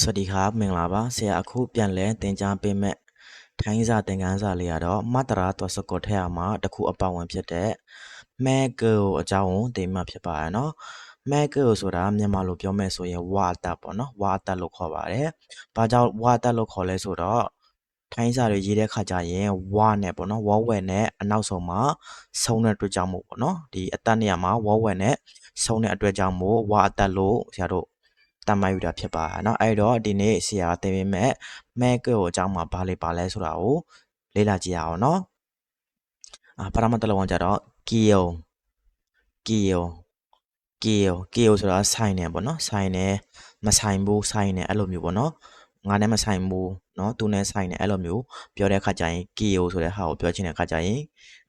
စวัสดีครับမင်္ဂလာပါဆရာအခုပြန်လဲသင်ကြားပေးမဲ့ထိုင်းစာသင်ခန်းစာလေးကတော့မတ္တရာတော်စကောထက်အမှာတစ်ခုအပောင်ဝင်ဖြစ်တဲ့မဲကေကိုအကြောင်းကိုသင်မှဖြစ်ပါရနော်မဲကေကိုဆိုတာမြန်မာလိုပြောမယ်ဆိုရင်ဝါတတ်ပေါ့နော်ဝါတတ်လို့ခေါ်ပါတယ်။ဘာကြောင့်ဝါတတ်လို့ခေါ်လဲဆိုတော့ထိုင်းစာတွေရေးတဲ့ခါကျရင်ဝါနဲ့ပေါ့နော်ဝေါဝဲနဲ့အနောက်ဆုံးမှာဆုံးတဲ့အတွက်ကြောင့်မို့ပေါ့နော်ဒီအတတ်နေရာမှာဝေါဝဲနဲ့ဆုံးတဲ့အတွက်ကြောင့်မို့ဝါအတတ်လို့ဆရာတို့ တတ်မှတ်ယူတာဖြစ်ပါเนาะအဲ့တော့ဒီနေ့ဆရာသင်ပေးမဲ့မဲကကိုအကြောင်းမှာဘာလေးပါလဲဆိုတာကိုလေ့လာကြည့်ရအောင်เนาะအာပရမတ်တလုံးကြတော့ကီယိုကီယိုကီယိုကီယိုဆိုတာဆိုင်နေပေါ့เนาะဆိုင်နေမဆိုင်ဘူးဆိုင်နေအဲ့လိုမျိုးပေါ့เนาะ ငါနဲ့မဆိုင်ဘူးเนาะသူနဲ့ဆိုင်နေအဲ့လိုမျိုးပြောတဲ့အခါကျရင်ကီယိုဆိုတဲ့ဟာကိုပြောချင်တဲ့အခါကျရင်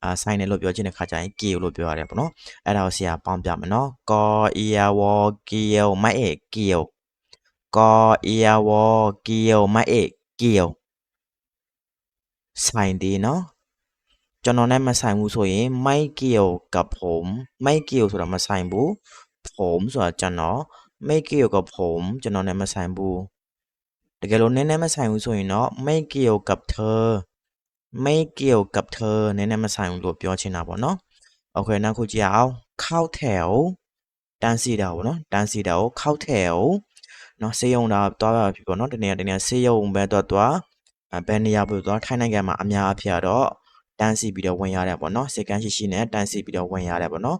အာဆိုင်နေလို့ပြောချင်တဲ့အခါကျရင်ကီယိုလို့ပြောရတယ်ပေါ့เนาะအဲ့ဒါကိုဆရာပေါင်းပြမယ်เนาะကောအီယာဝကီယိုမိုက်အေကီယို ကောเอียวอเกียวမเอกเกียวဆိုင်ดีเนาะကျွန်တော်နဲ့မဆိုင်ဘူးဆိုရင်ไม่เกี่ยวกับผมไม่เกี่ยวဆိုတာမဆိုင်ဘူးผมဆိုတာကျွန်တော်ไม่เกี่ยวกับผมကျွန်တော်နဲ့မဆိုင်ဘူး တကယ်လို့နည်းနည်းမဆိုင်ဘူးဆိုရင်တော့ไม่เกี่ยวกับเธอไม่เกี่ยวกับเธอနည်းနည်းမဆိုင်ဘူးလို့ပြောချင်တာပေါ့နော်โอเคနောက်ခုကြည့်အောင်เข้าแถวတန်းစီတာပေါ့နော်တန်းစီတာကိုเข้าแถว နော်ဆေးရုံတာသွားတာဖြစ်ပေါ့နော်တနေ့တနေ့ဆေးရုံပဲသွားသွားဘယ်နေရာပို့သွားထိုင်းနိုင်ငံမှာအများအပြားတော့တန်းစီပြီးတော့ဝင်ရတယ်ပေါ့နော်စေကန်းရှိရှိနဲ့တန်းစီပြီးတော့ဝင်ရတယ်ပေါ့နော်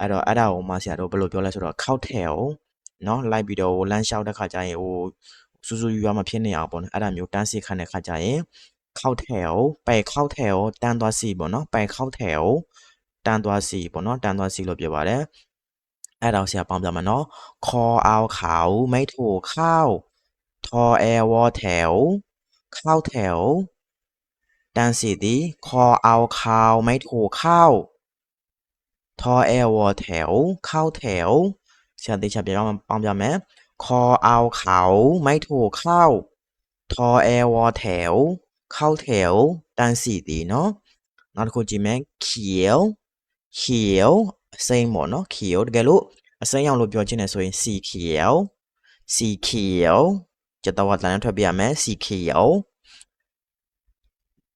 အဲ့တော့အဲ့ဒါကိုမှဆရာတို့ဘယ်လိုပြောလဲဆိုတော့ခောက်ထဲကိုနော်လိုက်ပြီးတော့လမ်းလျှောက်တဲ့ခါကျရင်ဟို စူးစူးရွာမဖြစ်နေအောင်ပေါ့နော်အဲ့ဒါမျိုးတန်းစီခတ်တဲ့ခါကျရင်ခောက်ထဲကိုပဲခောက်ထဲကိုတန်းသွားစီပေါ့နော်ပဲခောက်ထဲကိုတန်းသွားစီပေါ့နော်တန်းသွားစီလို့ပြောပါတယ်အဲ့ဒါကိုဆရာပေါင်းပြမှာနော်ခေါ်အောင်ခါဦးမိတ်ထိုခောက်ထော်အဲဝေါ်ထဲကိုခောက်ထဲကိုတန်းစီသည်ခေါ်အောင်ခါဦးမိတ်ထိုခောက်ထော်အဲဝေါ်ထဲကိုခောက်ထဲကိုဆရာတေချာပြောင်းပေါင်းပြမယ် ခေါ်เอาเขาไม่ถูกเข้าทอแอวอแถว เข้าแถวดันสีดีเนาะနောက်တစ်ခုကြည့်မယ်เขียวเขียวအစိမ်းပေါ့နော်เขียวတကယ်လို့အစိမ်းရောင်လို့ပြောချင်တယ်ဆိုရင်စီเขียวစီเขียวကျတော့ဝတ်လမ်းထွက်ပြရမယ်စီเขียว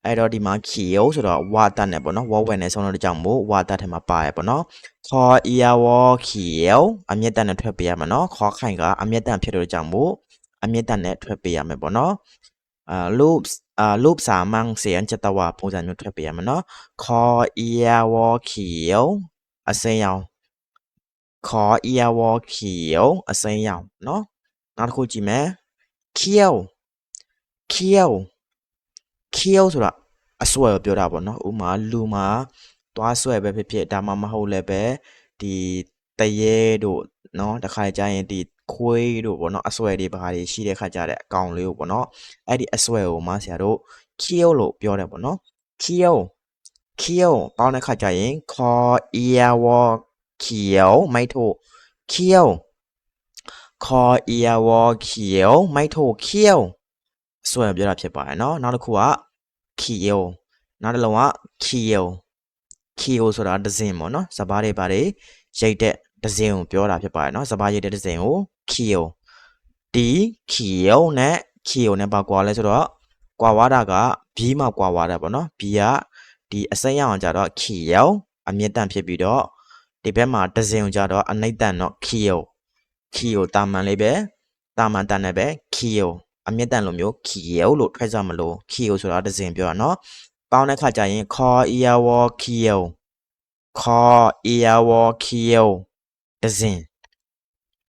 အဲ့တော့ဒီမှာခီယောဆိုတော့ဝါတတ်နဲ့ပေါ့နော်ဝဝဲနဲ့ဆုံးတော့ကြောင့်မို့ဝါတတ်ထဲမှာပါရပေါ့နော်ခေါ်အီယာဝခီယောအမျက်တန်နဲ့ထွက်ပေးရမှာနော်ခေါ်ခိုင်ကအမျက်တန်ဖြစ်တော့ကြောင့်မို့အမျက်တန်နဲ့ထွက်ပေးရမယ်ပေါ့နော်အာလုပအာလုပစာမန်းစေန်ချက်တဝပုံစံမျိုးထွက်ပေးရမှာနော်ခေါ်အီယာဝခီယောအစင်းရောင်ခေါ်အီယာဝခီယောအစင်းရောင်နော်နောက်တစ်ခုကြည့်မယ်ခီယောခီယော kill ဆိုတာအစွဲကိုပြောတာပေါ့နော်ဥမာလူမှာသွားဆွဲပဲဖြစ်ဖြစ်ဒါမှမဟုတ်လည်းပဲဒီတရေတို့နော်တခါကြရင်ဒီခွေးတို့ပေါ့နော်အစွဲတွေဘာတွေရှိတဲ့ခါကြတဲ့အကောင်လေးကိုပေါ့နော်အဲ့ဒီအစွဲကိုမဆရာတို့ kill လို့ပြောတယ်ပေါ့နော် kill kill ပေါင်းတဲ့ခါကြရင် call ear war kill မိုက်ထို kill call ear war kill မိုက်ထို kill ยวคอเอียวอเขียวไม่ถูกเขี้ยวဆွဲပြောတာဖြစ်ပါတယ်เนาะနောက်တစ်ခုကเขียวနောက်တစ်လုံးက kill kill ဆိုတာဒဇင်ပေါ့เนาะစဘာတွေဘာတွေရိတ်တဲ့ဒဇင်ကိုပြောတာဖြစ်ပါတယ်เนาะစဘာရိတ်တဲ့ဒဇင်ကို kill ဒီ kill နဲ့ kill နဲ့ပါကွာလဲဆိုတော့ကွာဝါတာက b မှာကွာဝါတာပေါ့เนาะ b ကဒီအစိမ်းရအောင်ကြတော့ kill အမြင့်တန့်ဖြစ်ပြီးတော့ဒီဘက်မှာဒဇင်ကိုကြတော့အနှိမ့်တန့်တော့ kill kill တာမန်လေးပဲတာမန်တန့်နဲ့ပဲ kill အမျက်တန်လိုမျိုးခီယောလို့ထွက်ကြမလို့ခီယောဆိုတာတစင်ပြောတာနော်ပေါင်းတဲ့ခါကျရင်ခေါ်အီယာဝခီယောခေါ်အီယာဝခီယောတစင်